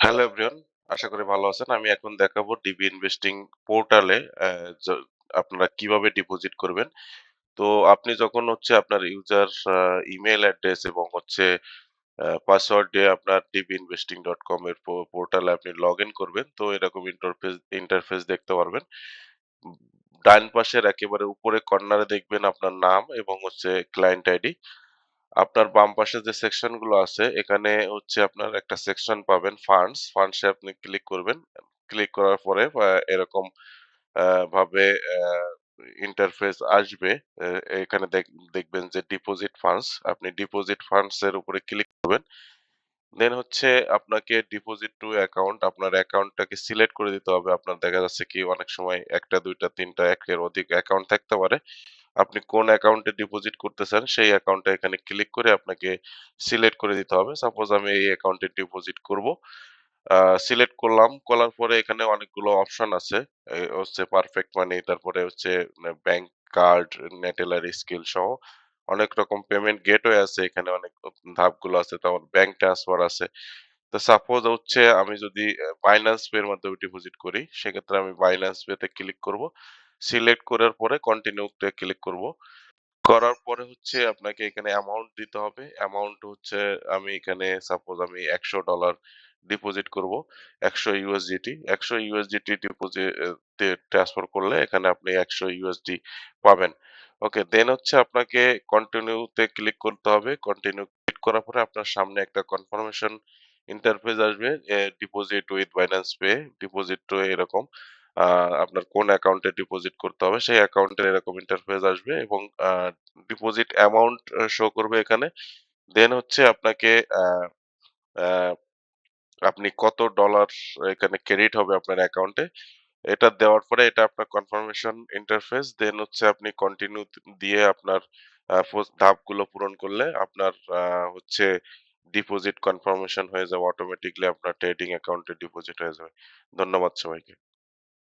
Hello everyone, আশা করি ভালো আছেন। আমি এখন দেখাবো ডিবি ইনভেস্টিং পোর্টালে আপনারা কীভাবে ডিপোজিট করবেন। তো আপনি যখন হচ্ছে আপনার ইউজার আ ইমেইল অ্যাড্রেস এবং হচ্ছে পাসওয়ার্ড দিয়ে আপনার dbinvesting.com এর পোর্টালে আপনি লগইন করবেন। তো এরকম ইন্টারফেস ইন্টারফেস দেখতে পারবেন। ডান পাশের একেবারে উপরে কর্নারে দেখবেন আপনার নাম এবং হচ্ছে ক্লায়েন্ট আইডি। আপনার বাম পাশে যে সেকশনগুলো আছে এখানে হচ্ছে আপনার একটা সেকশন পাবেন ফান্ডস, ফান্ডস আপনি ক্লিক করবেন। ক্লিক করার পরে এরকম ভাবে ইন্টারফেস আসবে। এখানে দেখ দেখবেন যে ডিপোজিট ফান্ডস। আপনি ডিপোজিট ফান্ডস এর উপরে ক্লিক করবেন। দেন হচ্ছে আপনাকে ডিপোজিট টু অ্যাকাউন্ট আপনার অ্যাকাউন্টটাকে সিলেক্ট করে দিতে হবে। আপনার দেখা যাচ্ছে কি অনেক সময় ১ টা ২ টা ৩ টা ১ এর অধিক অ্যাকাউন্ট থাকতে পারে। আপনি কোন অ্যাকাউন্টে ডিপোজিট করতে চান সেই অ্যাকাউন্টটা এখানে ক্লিক করে আপনাকে সিলেক্ট করে দিতে হবে। সাপোজ আমি এই অ্যাকাউন্টে ডিপোজিট করব। সিলেক্ট করলাম, করার পরে এখানে অনেকগুলো অপশন আছে। হচ্ছে পারফেক্ট মানি, তারপরে হচ্ছে ব্যাংক কার্ড, নেটেলার স্কিল সহ অনেক রকম পেমেন্ট গেটওয়ে আছে। এখানে অনেক ধাপগুলো আছে। তারপর ব্যাংক ট্রান্সফার আছে। তো সাপোজ হচ্ছে আমি যদি বাইন্যান্স পে এর মাধ্যমে ডিপোজিট করি, সেক্ষেত্রে আমি বাইন্যান্স পে তে ক্লিক করব। সিলেক্ট করার পরে কন্টিনিউতে ক্লিক করব। করার পরে হচ্ছে আপনাকে এখানে অ্যামাউন্ট দিতে হবে। অ্যামাউন্ট হচ্ছে আমি এখানে সাপোজ আমি $১০০ ডিপোজিট করব। ১০০ ইউএসডিটি ১০০ ইউএসডিটি ডিপোজি এ তে ট্রান্সফার করলে এখানে আপনি ১০০ ইউএসডি পাবেন। ওকে, দেন হচ্ছে আপনাকে কন্টিনিউ তে ক্লিক করতে হবে। কন্টিনিউ ক্লিক করার পরে আপনার সামনে একটা কনফার্মেশন ইন্টারফেস আসবে। Deposit with Binance pay, deposit to এরকম। আপনার কোন অ্যাকাউন্টে ডিপোজিট করতে হবে, সেই অ্যাকাউন্টের এরকম ইন্টারফেস আসবে এবং ডিপোজিট অ্যামাউন্ট শো করবে এখানে। দেন হচ্ছে আপনাকে আপনি কত ডলার এখানে ক্রেডিট হবে আপনার অ্যাকাউন্টে। এটা দেওয়ার পরে এটা আপনার কনফার্মেশন ইন্টারফেস। দেন হচ্ছে আপনি কন্টিনিউ দিয়ে আপনার ধাপগুলো পূরণ করলে আপনার হচ্ছে ডিপোজিট কনফার্মেশন হয়ে যাবে অটোমেটিক্যালি আপনার ট্রেডিং অ্যাকাউন্টে ডিপোজিট হয়ে যাবে। ধন্যবাদ সবাইকে।